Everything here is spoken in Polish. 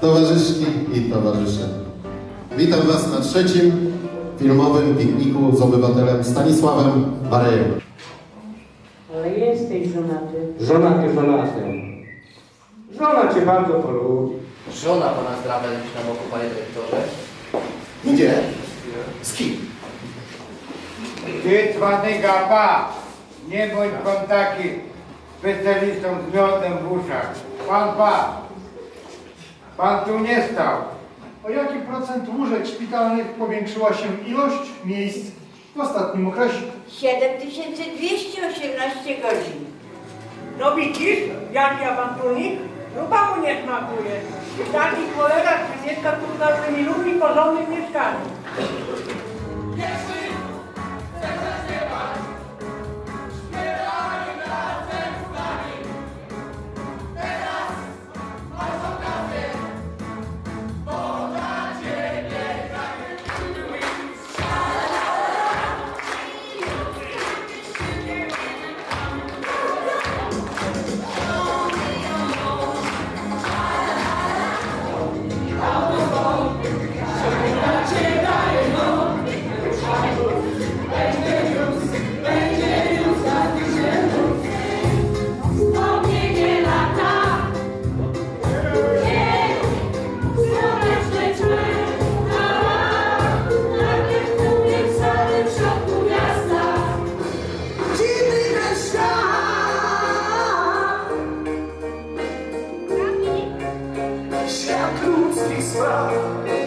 towarzyszki i towarzysze. Witam Was na trzecim filmowym pikniku z obywatelem Stanisławem Bareją. Ale jesteś żonaty. Żona ty żonaty. Żona cię bardzo polubi. Żona pana zdrawia gdzieś na boku, panie dyrektorze. Gdzie? Z kim? Ty cwany gapa, nie bądź pan taki specjalistą z miodem w uszach. Pan pa, pan tu nie stał. O jaki procent łóżek szpitalnych powiększyła się ilość miejsc w ostatnim okresie? 7218 godzin. No widzisz, jaki awanturnik? Grupa mu nie smakuje. I taki kolega, który mieszka tu z naszymi ludźmi w porządnym mieszkaniu. Christ.